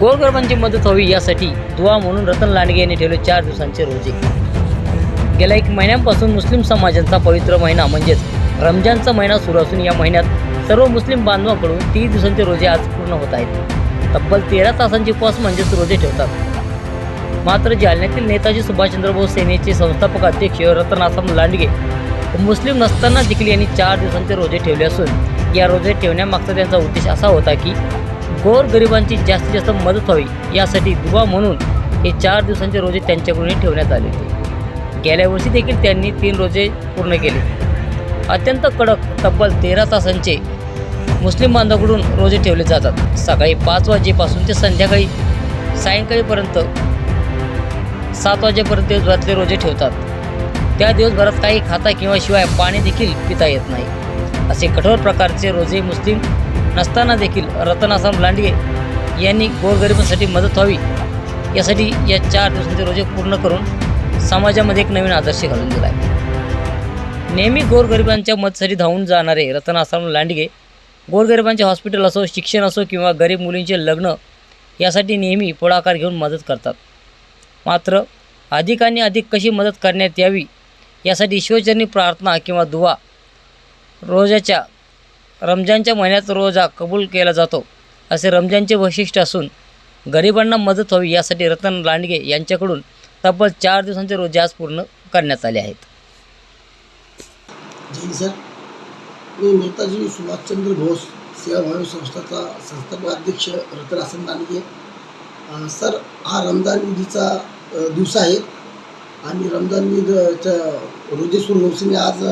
गोरगरबांची मदत व्हावी यासाठी दुवा म्हणून रतन लांडगे यांनी ठेवले चार दिवसांचे रोजे. गेल्या एक महिन्यांपासून मुस्लिम समाजांचा पवित्र महिना म्हणजेच रमजानचा महिना सुरू असून या महिन्यात सर्व मुस्लिम बांधवांकडून तीस दिवसांचे रोजे आज पूर्ण होत आहेत. तब्बल तेरा तासांचे उपवास म्हणजेच रोजे ठेवतात. मात्र जालन्यातील नेताजी सुभाषचंद्र बोस सेनेचे संस्थापक अध्यक्ष रतन आसाम लांडगे मुस्लिम नसताना देखील यांनी चार दिवसांचे रोजे ठेवले असून या रोजे ठेवण्यामागचा त्यांचा उद्देश असा होता की गोर गरिबांची जास्तीत जास्त मदत व्हावी यासाठी दुवा म्हणून हे चार दिवसांचे रोजे त्यांच्याकडून ठेवण्यात आले होते. गेल्या वर्षी देखील त्यांनी तीन रोजे पूर्ण केले. अत्यंत कडक तब्बल तेरा तासांचे मुस्लिम बांधवाकडून रोजे ठेवले जातात. सकाळी पाच वाजेपासून ते संध्याकाळी सायंकाळीपर्यंत सात वाजेपर्यंत दिवसभरातले रोजे ठेवतात. त्या दिवसभरात काही खाता किंवा शिवाय पाणी देखील पिता येत नाही. असे कठोर प्रकारचे रोजे मुस्लिम नसताना देखील रतन लांडगे यांनी गोरगरिबांसाठी मदत व्हावी यासाठी या चार दिवसांचे रोजे पूर्ण करून समाजामध्ये एक नवीन आदर्श घालून दिला आहे नेहमी गोरगरिबांच्या मदतीसाठी धावून जाणारे रतन आसाम लांडगे गोरगरिबांचे हॉस्पिटल असो शिक्षण असो किंवा गरीब मुलींचे लग्न यासाठी नेहमी पुढाकार घेऊन मदत करतात. मात्र अधिकांनी अधिक कशी मदत करण्यात यावी यासाठी ईश्वरचरणी प्रार्थना किंवा दुवा रोजाच्या रमजानच्या महिन्यात रोजा कबूल केला जातो. असे रमजानचे वैशिष्ट्य असून गरिबांना मदत व्हावी यासाठी रतन लांडगे यांच्याकडून तब्बल चार दिवसांचे रोजे आज पूर्ण करण्यात आले आहेत. जैन सर मी नेताजी सुभाषचंद्र बोस सेवाभावी संस्थाचा संस्थापक अध्यक्ष रतन दानगे सर हा रमजान ईदीचा दिवस आहे आणि रमजान ईदच्या रोजे सुरू होऊन आज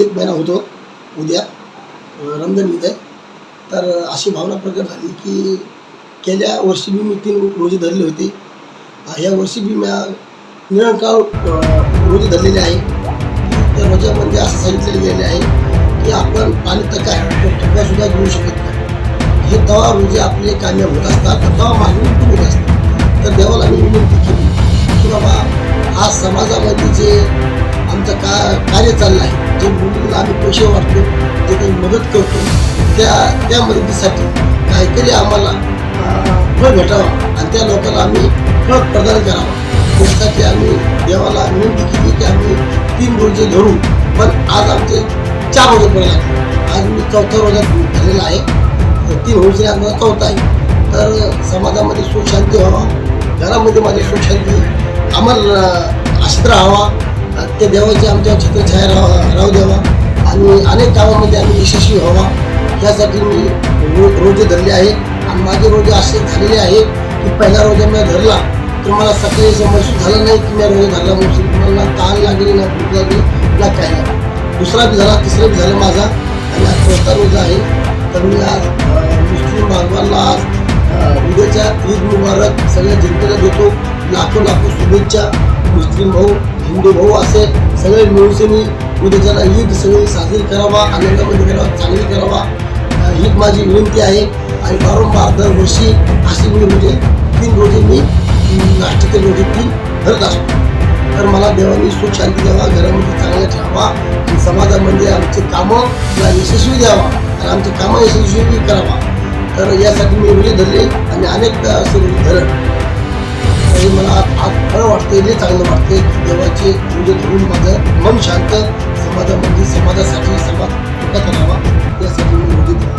एक महिना होतो उद्या. रमजान ईद आहे तर अशी भावना प्रकट झाली की गेल्या वर्षी बी मी तीन रोजे धरले होते. या वर्षी बी मी निरंकाळ अं, रोजे धरलेले आहे. त्या रोजामध्ये म्हणजे असं सांगितलेलं गेले आहे की आपण पाणी टका टका सुद्धा घेऊ शकत नाही. हे तवा रोजे आपले कामयाब होत असतात तर तवा मागणी पण होत असतात तर देवाला मी विनंती केली की बाबा आज समाजामध्ये जे आमचं का कार्य चाललं आहे जे मुलींना आम्ही पैसे वाटतो जे काही मदत करतो त्या त्या मदतीसाठी काहीतरी आम्हाला फळ भेटावं आणि त्या लोकांना आम्ही फळ प्रदान करावं. त्यासाठी आम्ही देवाला विनंती केली की आम्ही तीन रोजे धरू पण आज आमचे चार रोजे पडले लागले. आज मी चौथ्या रोजात झालेला आहे. तीन रोजे आज माझा चौथा आहे. तर समाजामध्ये सुख शांती व्हावा घरामध्ये माझी सुख शांती आम्हाला आश्रय हवा त्या देवाची आमच्या छत्रछाया राहा राहू द्यावा आणि अनेक कामामध्ये आम्ही यशस्वी व्हावा. यासाठी मी रो रोजे धरले आहे. आणि माझे रोजे असे झालेले आहे की पहिला रोजा मी धरला तर मला सकाळी महसूस झाला नाही की मी रोजा धरला महसूस मला ताण लागली ना भूक लागली ना काय नाही दुसरा बी झाला तिसरा बी झाला माझा. आणि आज चौथा रोजा आहे. तर मी आज मुस्लिम बांधवांना आज उद्याच्या ईद मुबारक सगळ्या जनतेला देतो. लाखो लाखो शुभेच्छा. मुस्लिम भाऊ हिंदू भाऊ असे सगळे मिळून उद्याच्याला ईद सगळी साजरी करावा आनंदामध्ये करावा चांगली करावा. ही माझी विनंती आहे आणि वारंवार दरवर्षी अशी मी म्हणजे तीन रोजी मी नाश्त्याचे रोजे तीन धरत असतो. तर मला देवानी सुख शांती द्यावा घरामध्ये चांगलं ठेवावा आणि समाजामध्ये आमचे कामं मला यशस्वी द्यावा आणि आमचे कामं यशस्वी करावा. तर यासाठी मी रोजे धरले आणि अनेक असे धरण हे मला आज आज खरं वाटते लई चांगलं वाटते देवाची देवाचे रोजे धरून माझं मन शांत समाजामध्ये समाजासाठी समाज सुखात राहावा यासाठी मी